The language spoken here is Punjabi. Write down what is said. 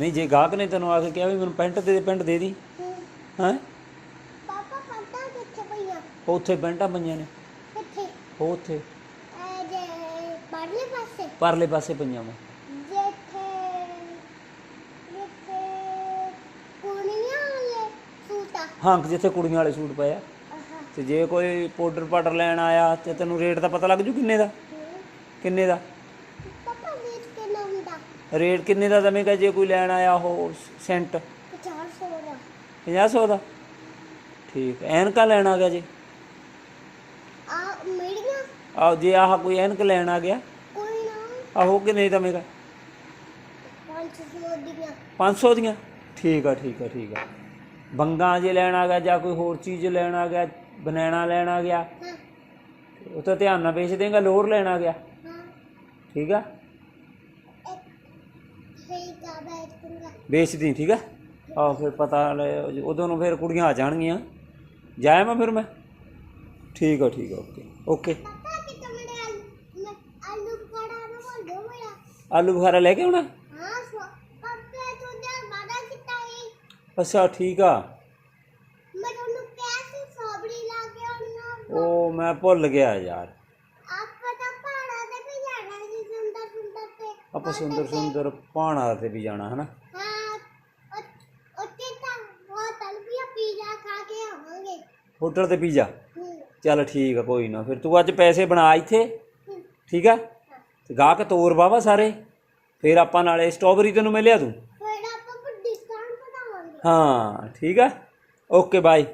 ਨਹੀਂ ਜੇ ਗਾਹਕ ਨੇ ਤੈਨੂੰ ਆ ਕੇ ਕਿਹਾ ਵੀ ਮੈਨੂੰ ਪੈਂਟ ਦੇ ਦੇ ਪੈਂਟ ਦੇ ਦੀ ਹੂੰ। ਪਾਪਾ ਪੰਟਾ ਕਿੱਥੇ ਪਈਆਂ? ਉੱਥੇ ਪੈਂਟਾਂ ਪਈਆਂ ਨੇ। ਕਿੱਥੇ? ਉਹ ਉੱਥੇ। ਇਹ ਜੇ ਬਾਹਰਲੇ ਪਾਸੇ? ਪਰਲੇ ਪਾਸੇ ਪਈਆਂ ਵਾ। ਜਿੱਥੇ ਜਿੱਥੇ ਕੁੜੀਆਂ ਵਾਲੇ ਸੂਟ? ਆ ਹਾਂ ਜਿੱਥੇ ਕੁੜੀਆਂ ਵਾਲੇ ਸੂਟ ਪਏ ਆ। ਆਹਾ। ਤੇ ਜੇ ਕੋਈ ਪਾਊਡਰ ਪਾਊਡਰ ਲੈਣ ਆਇਆ ਤੇ ਤੈਨੂੰ ਰੇਟ ਦਾ ਪਤਾ ਲੱਗ ਜੂ ਕਿੰਨੇ ਦਾ? ਹੂੰ। ਕਿੰਨੇ ਦਾ? ਰੇਟ ਕਿੰਨੇ ਦਾ ਦਵੇਂਗਾ ਜੇ ਕੋਈ ਲੈਣ ਆਇਆ ਉਹ ਸੈਂਟ 400 ਦਾ। 500 ਦਾ? ਠੀਕ ਐਨਕਾ ਲੈਣ ਆ ਗਿਆ ਜੀ। ਆ ਮੇਰੀਆਂ ਆ ਜੇ ਆਹ ਕੋਈ ਐਨਕ ਲੈਣ ਆ ਗਿਆ। ਕੋਈ ਨਾ। ਆਹੋ ਕਿੰਨੇ ਦਾ ਮੇਗਾ 500 ਦੀਆਂ। 500 ਦੀਆਂ? ਠੀਕ ਆ ਠੀਕ ਆ ਠੀਕ ਆ। ਬੰਗਾ ਜੇ ਲੈਣ ਆ ਗਿਆ ਜਾਂ ਕੋਈ ਹੋਰ ਚੀਜ਼ ਲੈਣ ਆ ਗਿਆ ਬਨਾਨਾ ਲੈਣ ਆ ਗਿਆ। ਉਹ ਤਾਂ ਧਿਆਨ ਨਾਲ ਵੇਚ ਦੇਗਾ ਲੋਰ ਲੈਣ ਆ ਗਿਆ। ਠੀਕ ਆ? ਠੀਕ ਆ ਬੈਠ ਪੰਗਾ ਵੇਚ ਦੀ ਠੀਕ ਆ? ਆਹ ਫਿਰ ਪਤਾ ਲੈ- ਉਦੋਂ ਨੂੰ ਫਿਰ ਕੁੜੀਆਂ ਆ ਜਾਣਗੀਆਂ। ਜਾਇਆ ਮੈਂ ਫਿਰ ਮੈਂ? ਠੀਕ ਆ ਠੀਕ ਆ ਓਕੇ ਓਕੇ। ਆਲੂ ਬੁਖਾਰਾ ਲੈ ਕੇ ਆਉਣਾ? ਅੱਛਾ ਠੀਕ ਆ। ਮੈਂ ਤੁਹਾਨੂੰ ਕਿਹਾ ਸੀ ਸੋਬੜੀ ਲਾ ਕੇ ਆਉਣਾ। ਉਹ ਮੈਂ ਭੁੱਲ ਗਿਆ ਯਾਰ ਆਪਾਂ ਤਾਂ ਪਹਾੜਾਂ ਤੇ ਵੀ ਜਾਣਾ ਜੀ ਸੁੰਦਰ ਸੁੰਦਰ ਤੇ ਆਪਾਂ ਸੁੰਦਰ ਸੁੰਦਰ ਪਹਾੜਾਂ ਤੇ ਵੀ ਜਾਣਾ ਹਨਾ? ਹਾਂ ਉੱਥੇ ਤਾਂ ਹੋਟਲ ਵੀ ਪੀਜ਼ਾ ਖਾ ਕੇ ਆਵਾਂਗੇ। ਹੋਟਲ ਤੇ ਪੀਜ਼ਾ? ਚੱਲ ਠੀਕ ਆ ਕੋਈ ਨਾ। ਫਿਰ ਤੂੰ ਅੱਜ ਪੈਸੇ ਬਣਾ ਇੱਥੇ ਠੀਕ ਆ? ਤੇ ਗਾਹਕ ਤੋਰ ਵਾਵਾ ਸਾਰੇ। ਫਿਰ ਆਪਾਂ ਨਾਲੇ ਸਟ੍ਰਾਬੇਰੀ ਤੈਨੂੰ ਮੈਂ ਲਿਆ ਦੂੰ ਫਿਰ ਆਪਾਂ ਡਿਸਕਾਊਂਟ ਬਣਾਵਾਂਗੇ। ਹਾਂ ਠੀਕ ਆ? Okay bye.